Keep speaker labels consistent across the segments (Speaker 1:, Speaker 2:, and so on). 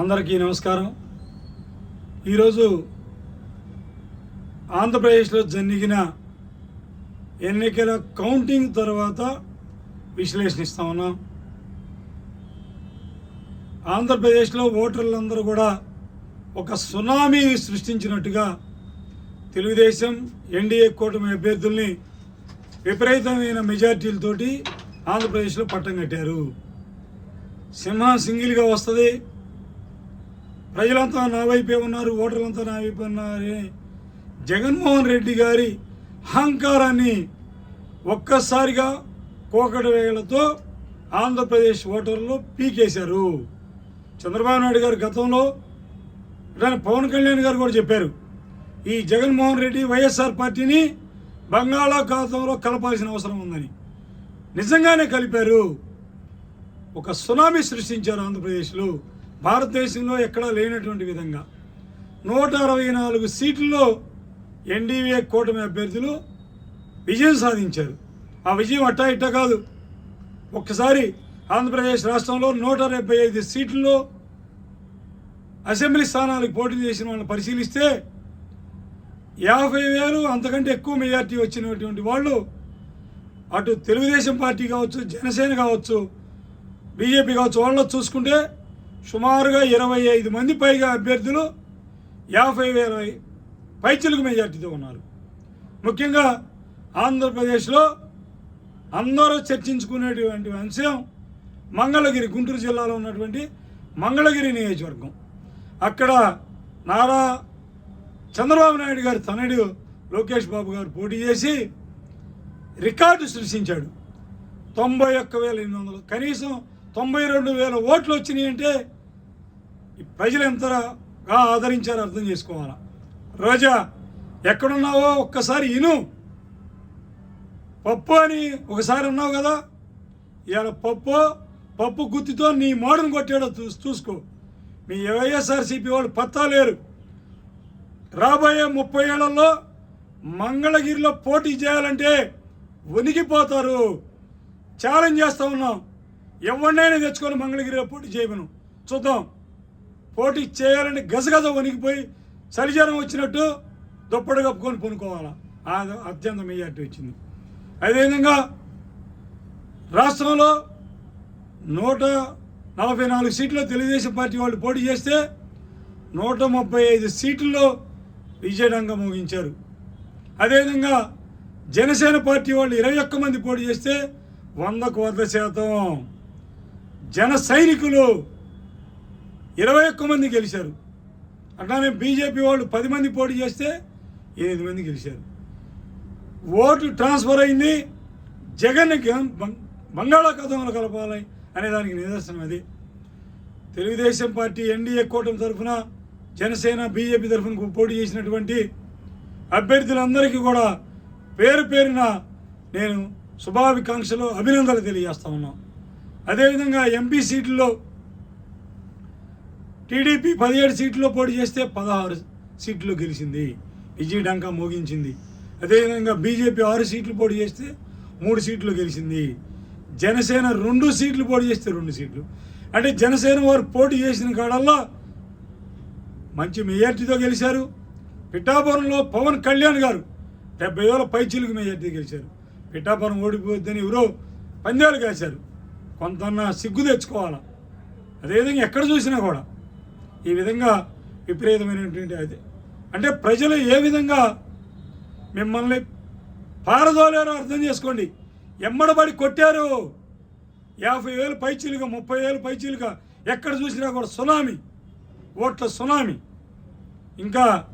Speaker 1: అందరికీ నమస్కారం. ఈరోజు ఆంధ్రప్రదేశ్లో జరిగిన ఎన్నికల కౌంటింగ్ తర్వాత విశ్లేషణిస్తా ఉన్నాం. ఆంధ్రప్రదేశ్లో ఓటర్లందరూ కూడా ఒక సునామీని సృష్టించినట్టుగా తెలుగుదేశం ఎన్డీఏ కూటమి అభ్యర్థుల్ని విపరీతమైన మెజార్టీలతోటి ఆంధ్రప్రదేశ్లో పట్టం కట్టారు. సింహం సింగిల్గా వస్తుంది. ప్రజలంతా నా వైపే ఉన్నారు ఓటర్లంతా నా వైపే ఉన్నారని జగన్మోహన్ రెడ్డి గారి అహంకారాన్ని ఒక్కసారిగా కోకటి వేలతో ఆంధ్రప్రదేశ్ ఓటర్లు పీకేశారు. చంద్రబాబు నాయుడు గారు గతంలో దాని పవన్ కళ్యాణ్ గారు కూడా చెప్పారు ఈ జగన్మోహన్ రెడ్డి వైఎస్ఆర్ పార్టీని బంగాళాఖాతంలో కలపాల్సిన అవసరం ఉందని. నిజంగానే కలిపారు. ఒక సునామీ సృష్టించారు ఆంధ్రప్రదేశ్లో. భారతదేశంలో ఎక్కడా లేనటువంటి విధంగా నూట అరవై నాలుగు సీట్లలో ఎన్డీవీఏ కూటమి అభ్యర్థులు విజయం సాధించారు. ఆ విజయం అట్టా ఇట్టా కాదు. ఒక్కసారి ఆంధ్రప్రదేశ్ రాష్ట్రంలో నూట డెబ్బై ఐదు సీట్లలో అసెంబ్లీ స్థానాలకు పోటీ చేసిన వాళ్ళని పరిశీలిస్తే యాభై వేలు అంతకంటే ఎక్కువ మెజార్టీ వచ్చినటువంటి వాళ్ళు అటు తెలుగుదేశం పార్టీ కావచ్చు జనసేన కావచ్చు బీజేపీ కావచ్చు వాళ్ళలో చూసుకుంటే సుమారుగా ఇరవై ఐదు మంది పైగా అభ్యర్థులు యాభై వేల పైచులకు మెజార్టీతో ఉన్నారు. ముఖ్యంగా ఆంధ్రప్రదేశ్లో అందరూ చర్చించుకునేటువంటి అంశం మంగళగిరి గుంటూరు జిల్లాలో ఉన్నటువంటి మంగళగిరి నియోజకవర్గం. అక్కడ నారా చంద్రబాబు నాయుడు గారి తనయుడు లోకేష్ బాబు గారు పోటీ చేసి రికార్డు సృష్టించాడు. తొంభై ఒక్క వేల ఎనిమిది వందలు. కనీసం తొంభై రెండు వేల ఓట్లు వచ్చినాయి అంటే ఈ ప్రజలు ఎంతగా ఆదరించారో అర్థం చేసుకోవాలా? రోజా ఎక్కడున్నావో ఒక్కసారి ఇను. పప్పు అని ఒకసారి ఉన్నావు కదా? ఇవాళ పప్పు పప్పు గుత్తితో నీ మోడను కొట్టాడో చూ చూసుకో. మీ వైఎస్ఆర్సీపీ వాళ్ళు పత్తా లేరు. రాబోయే ముప్పై ఏళ్ళలో మంగళగిరిలో పోటీ చేయాలంటే వణికిపోతారు. ఛాలెంజ్ చేస్తూ ఉన్నాం. ఎవరినైనా తెచ్చుకొని మంగళగిరిలో పోటీ చేయమను. చూద్దాం. పోటీ చేయాలని గజగజ వణికిపోయి చలిజ్వరం వచ్చినట్టు దుప్పటి కప్పుకొని పొనుకోవాలా? అత్యంత మెజార్టీ వచ్చింది. అదేవిధంగా రాష్ట్రంలో నూట నలభై నాలుగు సీట్లు తెలుగుదేశం పార్టీ వాళ్ళు పోటీ చేస్తే నూట ముప్పై ఐదు సీట్లలో విజయడంగా ముగించారు. అదేవిధంగా జనసేన పార్టీ వాళ్ళు ఇరవై ఒక్క మంది పోటీ చేస్తే వందకు వంద శాతం జన సైనికులు ఇరవై ఒక్క మంది గెలిచారు. అట్లానే బీజేపీ వాళ్ళు పది మంది పోటీ చేస్తే ఎనిమిది మంది గెలిచారు. ఓటు ట్రాన్స్ఫర్ అయింది. జగన్ బంగాళాఖాతంలో కలపాలి అనే దానికి నిదర్శనం అది. తెలుగుదేశం పార్టీ ఎన్డీఏ కూటమి తరఫున జనసేన బీజేపీ తరఫున పోటీ చేసినటువంటి అభ్యర్థులందరికీ కూడా పేరు పేరున నేను శుభాభికాంక్షలు అభినందనలు తెలియజేస్తా ఉన్నాం అదేవిధంగా ఎంపీ సీట్లలో టీడీపీ పదిహేడు సీట్లు పోటీ చేస్తే పదహారు సీట్లు గెలిచింది. విజయ్ డంకా మోగించింది. అదేవిధంగా బీజేపీ ఆరు సీట్లు పోటీ చేస్తే మూడు సీట్లు గెలిచింది. జనసేన రెండు సీట్లు పోటీ చేస్తే రెండు సీట్లు. అంటే జనసేన వారు పోటీ చేసిన కాడల్లా మంచి మెజార్టీతో గెలిచారు. పిఠాపురంలో పవన్ కళ్యాణ్ గారు డెబ్బై వేల పైచీలకు మెజార్టీ గెలిచారు. పిఠాపురం ఓడిపోద్దని ఎవరో పందాలు కాశారు. కొంత సిగ్గు తెచ్చుకోవాలా? అదేవిధంగా ఎక్కడ చూసినా కూడా ఈ విధంగా విపరీతమైనటువంటి అది. అంటే ప్రజలు ఏ విధంగా మిమ్మల్ని పారదోలేరో అర్థం చేసుకోండి. ఎమ్మడబడి కొట్టారు యాభై వేలు పైచీలుగా ముప్పై వేలు పైచీలుగా ఎక్కడ చూసినా కూడా సునామీ. ఓట్ల సునామీ. ఇంకా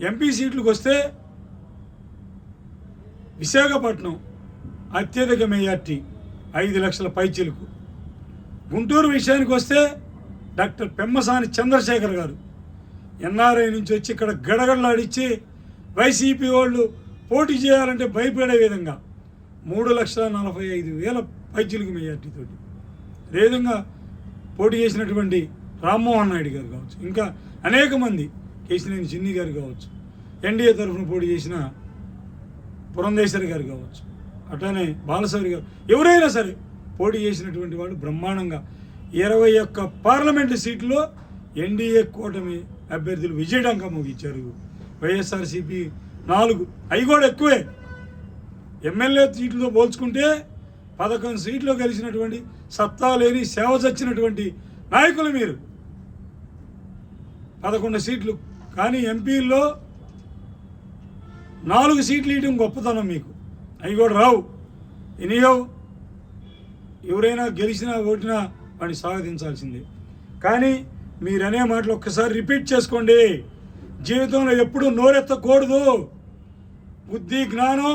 Speaker 1: ఎంపీ సీట్లకు వస్తే విశాఖపట్నం అత్యధిక మెజార్టీ ఐదు లక్షల పైచీలకు. గుంటూరు విషయానికి వస్తే డాక్టర్ పెమ్మసాని చంద్రశేఖర్ గారు. ఎన్ఆర్ఐ నుంచి వచ్చి ఇక్కడ గడగడలాడిచ్చి వైసీపీ వాళ్ళు పోటీ చేయాలంటే భయపడే విధంగా మూడు లక్షల నలభై ఐదు వేల పైచీలకు మెజార్టీతోటి అదేవిధంగా పోటీ చేసినటువంటి రామ్మోహన్ నాయుడు గారు కావచ్చు ఇంకా అనేక మంది కేసినేని చిన్ని గారు కావచ్చు ఎన్డీఏ తరఫున పోటీ చేసిన పురంధేశ్వరి గారు కావచ్చు అట్లానే బాలసౌరి గారు ఎవరైనా సరే పోటీ చేసినటువంటి వాళ్ళు బ్రహ్మాండంగా ఇరవై ఒక్క పార్లమెంటు సీట్లో ఎన్డీఏ కూటమి అభ్యర్థులు విజయడంగా ముగించారు. వైఎస్ఆర్సీపీ నాలుగు. అవి కూడా ఎక్కువే. ఎమ్మెల్యే సీట్లతో పోల్చుకుంటే పదకొండు సీట్లు గెలిచినటువంటి సత్తా లేని సేవ చచ్చినటువంటి నాయకులు మీరు. పదకొండు సీట్లు. కానీ ఎంపీల్లో నాలుగు సీట్లు ఇవ్వడం గొప్పతనం మీకు. అవి కూడా రావు. ఎనియో ఎవరైనా గెలిచినా ఓటినా వాడిని స్వాగతించాల్సిందే కానీ మీరనే మాటలు ఒక్కసారి రిపీట్ చేసుకోండి. జీవితంలో ఎప్పుడూ నోరెత్తకూడదు. బుద్ధి జ్ఞానం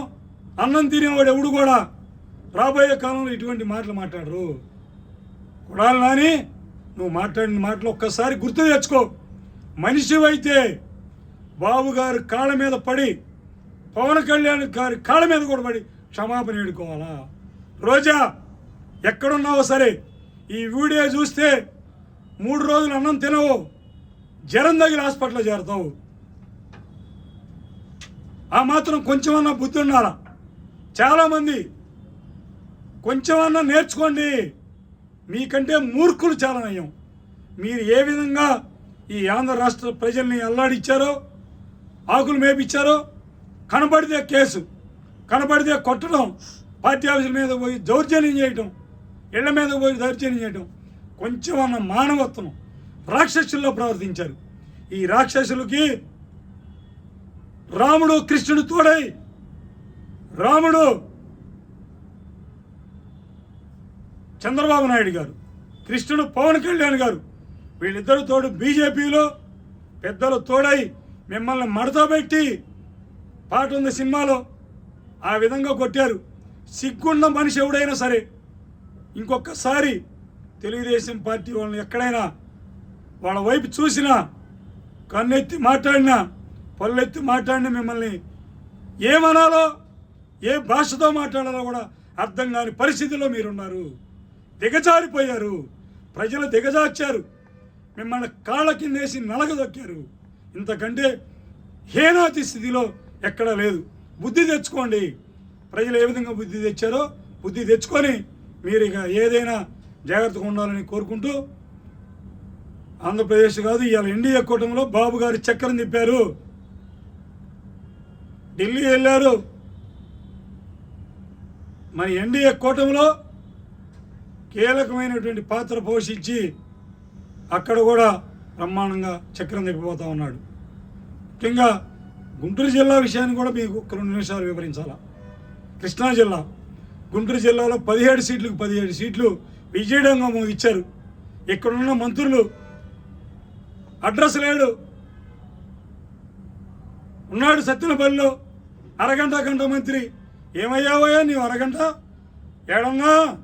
Speaker 1: అన్నం తినేవాడు ఎవడు కూడా రాబోయే కాలంలో ఇటువంటి మాటలు మాట్లాడరు. కొడాలి నాని నువ్వు మాట్లాడిన మాటలు ఒక్కసారి గుర్తు తెచ్చుకో. మనిషివైతే బాబు గారు కాళ్ళ మీద పడి పవన్ కళ్యాణ్ గారి కాళ్ళ మీద కూడా పడి క్షమాపణ వేడుకోవాలా రోజా ఎక్కడున్నావో సరే ఈ వీడియో చూస్తే మూడు రోజులు అన్నం తినవు జ్వరం తగిలి హాస్పిటల్లో చేరుతావు. ఆ మాత్రం కొంచెమన్నా బుద్ధి ఉండాలా? చాలామంది కొంచెమన్నా నేర్చుకోండి మీకంటే మూర్ఖులు చాలా నయం. మీరు ఏ విధంగా ఈ ఆంధ్ర రాష్ట్ర ప్రజల్ని అల్లాడిచ్చారో ఆకులు మేపిచ్చారో కనబడితే కేసు కనబడితే కొట్టడం పార్టీ ఆఫీసుల మీద పోయి దౌర్జన్యం చేయటం ఇళ్ళ మీద పోయి దౌర్జన్యం చేయడం కొంచెం అన్న మానవత్వం రాక్షసుల్లో ప్రవర్తించారు. ఈ రాక్షసులకి రాముడు కృష్ణుడు తోడై రాముడు చంద్రబాబు నాయుడు గారు కృష్ణుడు పవన్ కళ్యాణ్ గారు వీళ్ళిద్దరు తోడు బీజేపీలో పెద్దలు తోడై మిమ్మల్ని మడత పెట్టి పాట ఉంది సినిమాలో ఆ విధంగా కొట్టారు. సిగ్గున్న మనిషి ఎవడైనా సరే ఇంకొకసారి తెలుగుదేశం పార్టీ వాళ్ళని ఎక్కడైనా వాళ్ళ వైపు చూసినా కన్నెత్తి మాట్లాడినా పళ్ళెత్తి మాట్లాడినా మిమ్మల్ని ఏమనాలో ఏ భాషతో మాట్లాడాలో కూడా అర్థం కాని పరిస్థితిలో మీరున్నారు. దిగజారిపోయారు. ప్రజలు దిగజార్చారు. మిమ్మల్ని కాళ్ళ కిందేసి నలగదొక్కారు ఇంతకంటే హేనాతి స్థితిలో ఎక్కడా లేదు. బుద్ధి తెచ్చుకోండి. ప్రజలు ఏ విధంగా బుద్ధి తెచ్చారో బుద్ధి తెచ్చుకొని మీరు ఇక ఏదైనా జాగ్రత్తగా ఉండాలని కోరుకుంటూ ఆంధ్రప్రదేశ్ కాదు ఇవాళ ఎన్డీఏ కూటమిలో బాబు గారి చక్రం తిప్పారు ఢిల్లీ వెళ్ళారు. మన ఎన్డీఏ కూటమిలో కీలకమైనటువంటి పాత్ర పోషించి అక్కడ కూడా బ్రహ్మాండంగా చక్రం తిప్పిపోతూ ఉన్నాడు. ముఖ్యంగా గుంటూరు జిల్లా విషయాన్ని కూడా మీకు ఒక రెండు నిమిషాలు వివరించాలా? కృష్ణా జిల్లా. గుంటూరు జిల్లాలో పదిహేడు సీట్లకు పదిహేడు సీట్లు విజయడంగా ఇచ్చారు. ఇక్కడున్న మంత్రులు అడ్రస్ లేడు. ఉన్నాడు సత్యనపల్లిలో అరగంట గంట మంత్రి. ఏమయ్యావయ్యా నీవు అరగంట? ఏడంగా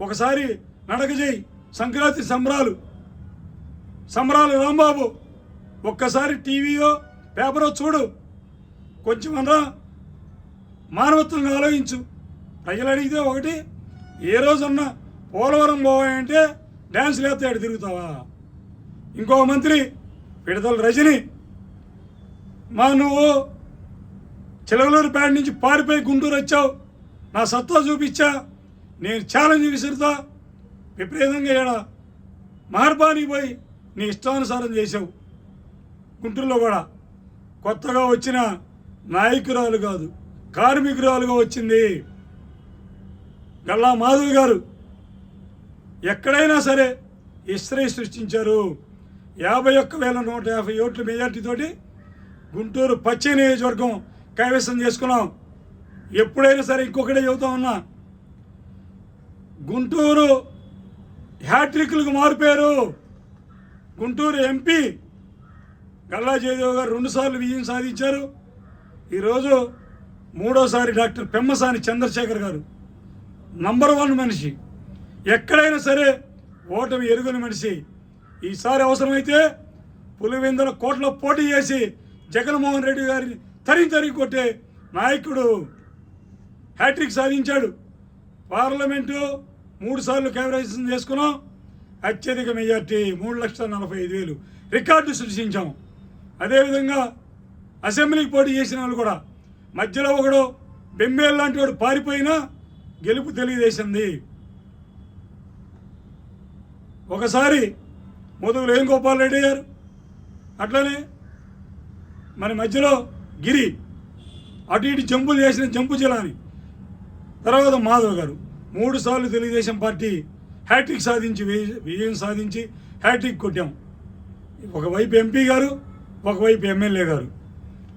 Speaker 1: ఒకసారి నడక చేయి. సంక్రాంతి సంబరాలు. సంబరాలు రాంబాబు. ఒక్కసారి టీవీయో పేపరో చూడు. కొంచెం అన్నా మానవత్వంగా ఆలోచించు. ప్రజలు అడిగితే ఒకటి ఏ రోజున్న పోలవరం పోవాయంటే డ్యాన్స్ లేస్తాడు తిరుగుతావా? ఇంకో మంత్రి విడతల రజని మా నువ్వు చిలకలూరుపేట నుంచి పారిపోయి గుంటూరు వచ్చావు. నా సత్తా చూపించా నేను ఛాలెంజ్ విసురుతా విపరీతంగా ఏడ మార్బాని పోయి నీ ఇష్టానుసారం చేసావు గుంటూరులో కూడా కొత్తగా వచ్చిన నాయకురాలు కాదు కార్మికురాలుగా వచ్చింది. గల్లా మాధవి గారు ఎక్కడైనా సరే ఇస్రై సృష్టించారు. యాభై ఒక్క వేల నూట యాభై ఓట్ల మెజార్టీతోటి గుంటూరు పశ్చిమ నియోజకవర్గం కైవసం చేసుకున్నాం. ఎప్పుడైనా సరే ఇంకొకటే చెబుతా ఉన్నా గుంటూరు హ్యాట్రిక్లకు మారిపోయారు. గుంటూరు ఎంపీ గల్లా జయదేవ్ గారు రెండుసార్లు విజయం సాధించారు. ఈరోజు మూడోసారి డాక్టర్ పెమ్మసాని చంద్రశేఖర్ గారు నంబర్ వన్ మనిషి. ఎక్కడైనా సరే ఓటమి ఎరుగని మనిషి. ఈసారి అవసరమైతే పులివెందుల కోట్ల పోటీ చేసి జగన్మోహన్ రెడ్డి గారిని తరి తరిగి కొట్టే నాయకుడు హ్యాట్రిక్ సాధించాడు. పార్లమెంటు మూడుసార్లు సార్లు చేసుకున్నాం. అత్యధిక మెజార్టీ మూడు లక్షల నలభై ఐదు వేలు. రికార్డు సృష్టించాం. అదేవిధంగా అసెంబ్లీకి పోటీ చేసిన వాళ్ళు కూడా. మధ్యలో ఒకడు బెంబేల్ లాంటి వాడు పారిపోయినా గెలుపు తెలియజేసింది. ఒకసారి మొదలు ఏం గోపాల్ రెడ్డి గారు? అట్లనే మన మధ్యలో గిరి అటు ఇటు జంపులు చేసిన జంపు జిలాని తర్వాత మాధవ్ గారు. మూడు సార్లు తెలుగుదేశం పార్టీ హ్యాట్రిక్ సాధించి విజయం సాధించి హ్యాట్రిక్ కొట్టాం. ఒకవైపు ఎంపీ గారు ఒకవైపు ఎమ్మెల్యే గారు.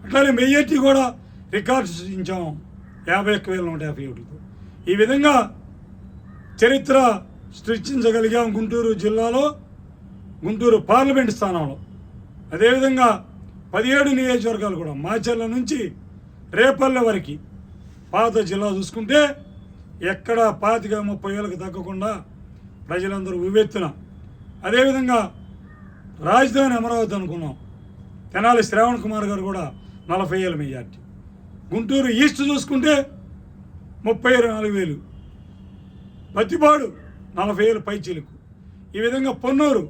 Speaker 1: అట్లానే మెయ్యట్టి కూడా రికార్డు సృష్టించాం. యాభై ఒక్క వేల నూట యాభై ఒకటితో. ఈ విధంగా చరిత్ర సృష్టించగలిగాం గుంటూరు జిల్లాలో గుంటూరు పార్లమెంట్ స్థానంలో. అదేవిధంగా పదిహేడు నియోజకవర్గాలు కూడా మాచర్ల నుంచి రేపల్లె వరకు. పాత జిల్లా చూసుకుంటే ఎక్కడ పాతిక ముప్పై వేలకు తగ్గకుండా ప్రజలందరూ ఉవ్వెత్తున అదేవిధంగా రాజధాని అమరావతి అనుకున్నాం. తెనాలి శ్రావణ్ కుమార్ గారు కూడా నలభై ఏళ్ళ మెజార్టీ. గుంటూరు ఈస్ట్ చూసుకుంటే ముప్పై నాలుగు వేలు. ప్రతిపాడు నలభై వేలు పైచీలకు. ఈ విధంగా పొన్నూరు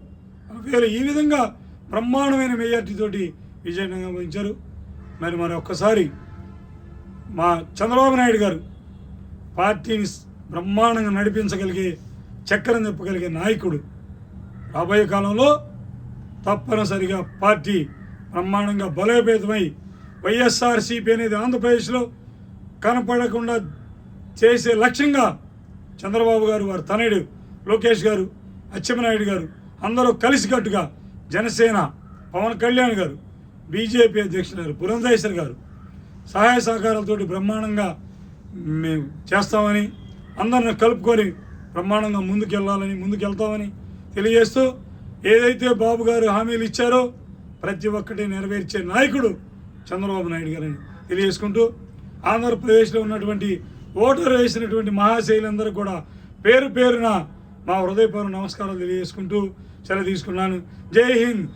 Speaker 1: నలభై వేలు. ఈ విధంగా బ్రహ్మాండమైన మెజార్టీతోటి విజయంగా వహించారు. మరి మరి ఒక్కసారి మా చంద్రబాబు నాయుడు గారు పార్టీని బ్రహ్మాండంగా నడిపించగలిగే చక్రం తిప్పగలిగే నాయకుడు. రాబోయే కాలంలో తప్పనిసరిగా పార్టీ బ్రహ్మాండంగా బలోపేతమై వైఎస్ఆర్సీపీ అనేది ఆంధ్రప్రదేశ్లో కనపడకుండా చేసే లక్ష్యంగా చంద్రబాబు గారు వారి తనయుడు లోకేష్ గారు అచ్చెమ్మనాయుడు గారు అందరూ కలిసికట్టుగా జనసేన పవన్ కళ్యాణ్ గారు బీజేపీ అధ్యక్షుడు గారు పురంధేశ్వర్ గారు సహాయ సహకారాలతోటి బ్రహ్మాండంగా మేము చేస్తామని అందరిని కలుపుకొని బ్రహ్మాండంగా ముందుకెళ్ళాలని ముందుకెళ్తామని తెలియజేస్తూ ఏదైతే బాబు గారు హామీలు ఇచ్చారో ప్రతి ఒక్కటి నెరవేర్చే నాయకుడు చంద్రబాబు నాయుడు గారని తెలియజేసుకుంటూ ఆంధ్రప్రదేశ్లో ఉన్నటువంటి ఓటర్ వేసినటువంటి మహాశైలందరూ కూడా పేరు పేరున మా హృదయపూర్వ నమస్కారాలు తెలియజేసుకుంటూ సెలవు తీసుకున్నాను. జై హింద్.